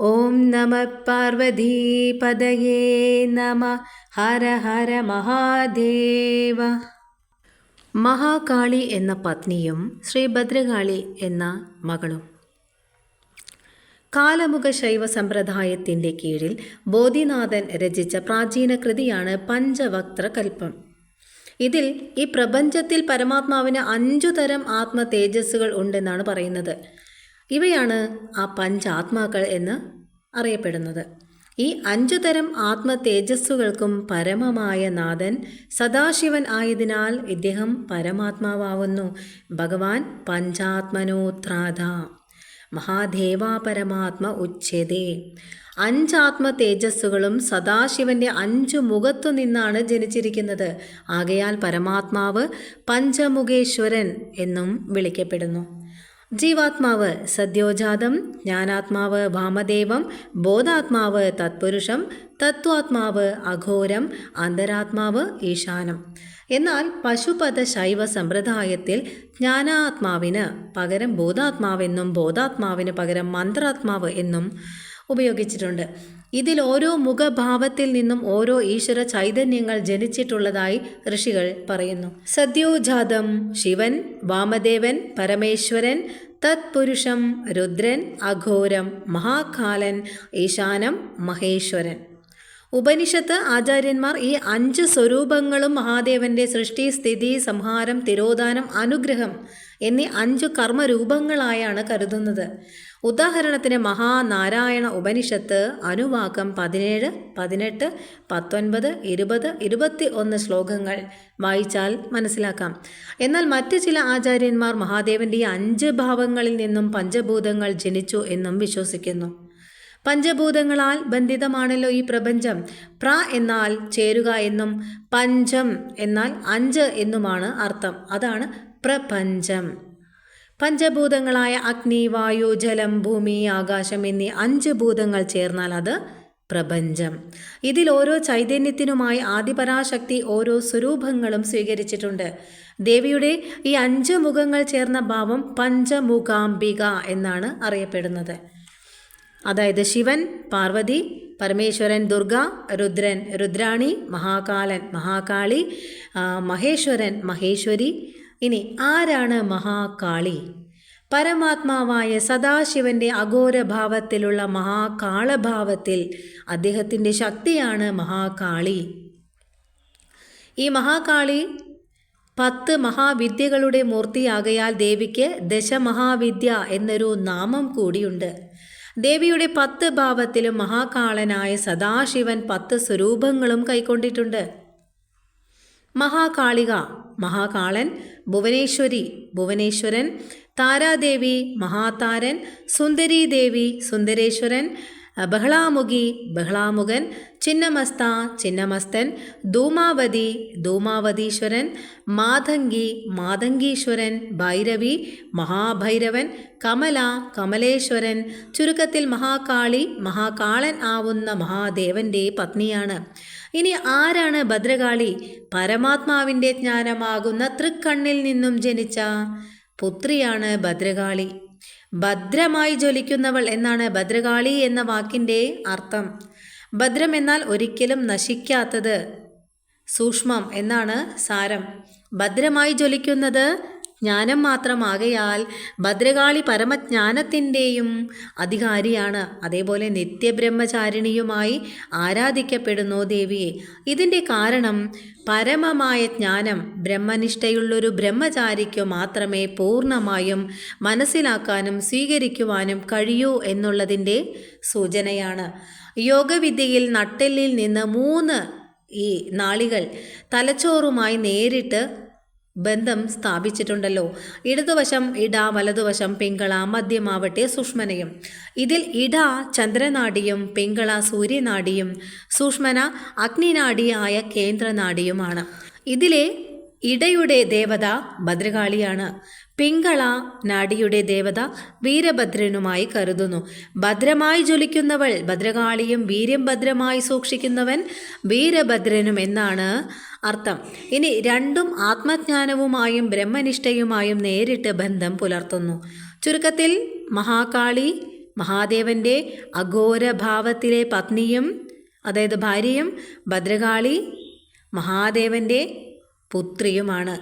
ഓം നമ പാർവതീപതയേ നമ ഹര ഹര മഹാദേവ. മഹാകാളി എന്ന പത്നിയും ശ്രീ ഭദ്രകാളി എന്ന മകളും. കാലമുഖ ശൈവ സമ്പ്രദായത്തിന്റെ കീഴിൽ ബോധിനാഥൻ രചിച്ച പ്രാചീന കൃതിയാണ് പഞ്ചവക്ത്രകൽപ്പം ഇതിൽ ഈ പ്രപഞ്ചത്തിൽ പരമാത്മാവിന് അഞ്ചു തരം ആത്മ തേജസ്സുകൾ ഉണ്ടെന്നാണ് പറയുന്നത്. ഇവയാണ് ആ പഞ്ചാത്മാക്കൾ എന്ന് അറിയപ്പെടുന്നത്. ഈ അഞ്ചു തരം ആത്മ തേജസ്സുകൾക്കും പരമമായ നാഥൻ സദാശിവൻ ആയതിനാൽ ഇദ്ദേഹം പരമാത്മാവാവുന്നു. ഭഗവാൻ പഞ്ചാത്മനോത്രാധ മഹാദേവാ പരമാത്മ ഉച്ഛേദേ. അഞ്ചാത്മ തേജസ്സുകളും സദാശിവന്റെ അഞ്ചു മുഖത്തു നിന്നാണ് ജനിച്ചിരിക്കുന്നത്. ആകയാൽ പരമാത്മാവ് പഞ്ചമുഖേശ്വരൻ എന്നും വിളിക്കപ്പെടുന്നു. ജീവാത്മാവ് സദ്യോജാതം ജ്ഞാനാത്മാവ് വാമദേവം ബോധാത്മാവ് തത്പുരുഷം തത്വാത്മാവ് അഘോരം അന്തരാത്മാവ് ഈശാനം. എന്നാൽ പശുപത ശൈവ സമ്പ്രദായത്തിൽ ജ്ഞാനാത്മാവിന് പകരം ബോധാത്മാവെന്നും ബോധാത്മാവിന് പകരം മന്ത്രാത്മാവ് എന്നും ഉപയോഗിച്ചിട്ടുണ്ട്. ഇതിൽ ഓരോ മുഖഭാവത്തിൽ നിന്നും ഓരോ ഈശ്വര ചൈതന്യങ്ങൾ ജനിച്ചിട്ടുള്ളതായി ഋഷികൾ പറയുന്നു. സദ്യോജാതം ശിവൻ വാമദേവൻ പരമേശ്വരൻ തത്പുരുഷം രുദ്രൻ അഘോരം മഹാകാലൻ ഈശാനം മഹേശ്വരൻ. ഉപനിഷത്ത് ആചാര്യന്മാർ ഈ അഞ്ച് സ്വരൂപങ്ങളും മഹാദേവന്റെ സൃഷ്ടി സ്ഥിതി സംഹാരം തിരോധാനം അനുഗ്രഹം എന്നീ അഞ്ചു കർമ്മരൂപങ്ങളായാണ് കരുതുന്നത്. ഉദാഹരണത്തിന് മഹാനാരായണ ഉപനിഷത്ത് അനുവാക്കം പതിനേഴ് പതിനെട്ട് പത്തൊൻപത് ഇരുപത് ഇരുപത്തി ഒന്ന് ശ്ലോകങ്ങൾ വായിച്ചാൽ മനസ്സിലാക്കാം. എന്നാൽ മറ്റ് ചില ആചാര്യന്മാർ മഹാദേവന്റെ ഈ അഞ്ച് ഭാവങ്ങളിൽ നിന്നും പഞ്ചഭൂതങ്ങൾ ജനിച്ചു എന്നും വിശ്വസിക്കുന്നു. പഞ്ചഭൂതങ്ങളാൽ ബന്ധിതമാണല്ലോ ഈ പ്രപഞ്ചം. പ്ര എന്നാൽ ചേരുക എന്നും പഞ്ചം എന്നാൽ അഞ്ച് എന്നുമാണ് അർത്ഥം. അതാണ് പ്രപഞ്ചം. പഞ്ചഭൂതങ്ങളായ അഗ്നി വായു ജലം ഭൂമി ആകാശം എന്നീ അഞ്ച് ഭൂതങ്ങൾ ചേർന്നാൽ അത് പ്രപഞ്ചം. ഇതിൽ ഓരോ ചൈതന്യത്തിനുമായി ആദിപരാശക്തി ഓരോ സ്വരൂപങ്ങളും സ്വീകരിച്ചിട്ടുണ്ട്. ദേവിയുടെ ഈ അഞ്ച് മുഖങ്ങൾ ചേർന്ന ഭാവം പഞ്ചമുഖാംബിക എന്നാണ് അറിയപ്പെടുന്നത്. അതായത് ശിവൻ പാർവതി പരമേശ്വരൻ ദുർഗ രുദ്രൻ രുദ്രാണി മഹാകാലൻ മഹാകാളി മഹേശ്വരൻ മഹേശ്വരി. ഇനി ആരാണ് മഹാകാളി? പരമാത്മാവായ സദാശിവന്റെ അഘോരഭാവത്തിലുള്ള മഹാകാളഭാവത്തിൽ അദ്ദേഹത്തിന്റെ ശക്തിയാണ് മഹാകാളി. ഈ മഹാകാളി പത്ത് മഹാവിദ്യകളുടെ മൂർത്തിയാകയാൽ ദേവിക്ക് ദശമഹാവിദ്യ എന്നൊരു നാമം കൂടിയുണ്ട്. ദേവിയുടെ പത്ത് ഭാവത്തിലും മഹാകാളനായ സദാശിവൻ പത്ത് സ്വരൂപങ്ങളും കൈക്കൊണ്ടിട്ടുണ്ട്. മഹാകാളിക മഹാകാളൻ ഭുവനേശ്വരി ഭുവനേശ്വരൻ താരാദേവി മഹാതാരൻ സുന്ദരീദേവി സുന്ദരേശ്വരൻ ബഹളാമുഖി ബഹളാമുഖൻ ചിന്നമസ്ത ചിന്നമസ്തൻ ധൂമാവതി ധൂമാവതീശ്വരൻ മാതങ്കി മാതങ്കീശ്വരൻ ഭൈരവി മഹാഭൈരവൻ കമല കമലേശ്വരൻ ചുരുക്കത്തിൽ മഹാകാളി മഹാകാളൻ ആവുന്ന മഹാദേവന്റെ പത്നിയാണ്. ഇനി ആരാണ് ഭദ്രകാളി? പരമാത്മാവിന്റെ ജ്ഞാനമാകുന്ന തൃക്കണ്ണിൽ നിന്നും ജനിച്ച പുത്രിയാണ് ഭദ്രകാളി. ഭദ്രമായി ജ്വലിക്കുന്നവൾ എന്നാണ് ഭദ്രകാളി എന്ന വാക്കിന്റെ അർത്ഥം. ഭദ്രം എന്നാൽ ഒരിക്കലും നശിക്കാത്തത് സൂക്ഷ്മം എന്നാണ് സാരം. ഭദ്രമായി ജ്വലിക്കുന്നത് ജ്ഞാനം മാത്രമാകയാൽ ഭദ്രകാളി പരമജ്ഞാനത്തിന്റെയും അധികാരിയാണ്. അതേപോലെ നിത്യബ്രഹ്മചാരിണിയുമായി ആരാധിക്കപ്പെടുന്നു ദേവിയെ. ഇതിന്റെ കാരണം പരമമായ ജ്ഞാനം ബ്രഹ്മനിഷ്ഠയുള്ളൊരു ബ്രഹ്മചാരിക്കു മാത്രമേ പൂർണമായും മനസ്സിലാക്കാനും സ്വീകരിക്കുവാനും കഴിയൂ എന്നുള്ളതിന്റെ സൂചനയാണ്. യോഗവിദ്യയിൽ നട്ടെല്ലിൽ നിന്ന് മൂന്ന് ഈ നാളികൾ തലച്ചോറുമായി നേരിട്ട് ബന്ധം സ്ഥാപിച്ചിട്ടുണ്ടല്ലോ. ഇടതുവശം ഇട വലതുവശം പിങ്കള മധ്യമാവട്ടെ സുഷ്മനയും ഇതിൽ ഇട ചന്ദ്രനാടിയും പിങ്കള സൂര്യനാടിയും സുഷ്മന അഗ്നിനാടിയായ കേന്ദ്രനാടിയുമാണ്. ഇതിലെ ഇടയുടെ ദേവത ഭദ്രകാളിയാണ്. പിങ്കള നാടിയുടെ ദേവത വീരഭദ്രനുമായി കരുതുന്നു. ഭദ്രമായി ജ്വലിക്കുന്നവൾ ഭദ്രകാളിയും വീര്യം ഭദ്രമായി സൂക്ഷിക്കുന്നവൻ വീരഭദ്രനും എന്നാണ് അർത്ഥം. ഇനി രണ്ടും ആത്മജ്ഞാനവുമായും ബ്രഹ്മനിഷ്ഠയുമായും നേരിട്ട് ബന്ധം പുലർത്തുന്നു. ചുരുക്കത്തിൽ മഹാകാളി മഹാദേവന്റെ അഘോരഭാവത്തിലെ പത്നിയും അതായത് ഭാര്യയും ഭദ്രകാളി മഹാദേവന്റെ പുത്രിയുമാണ്.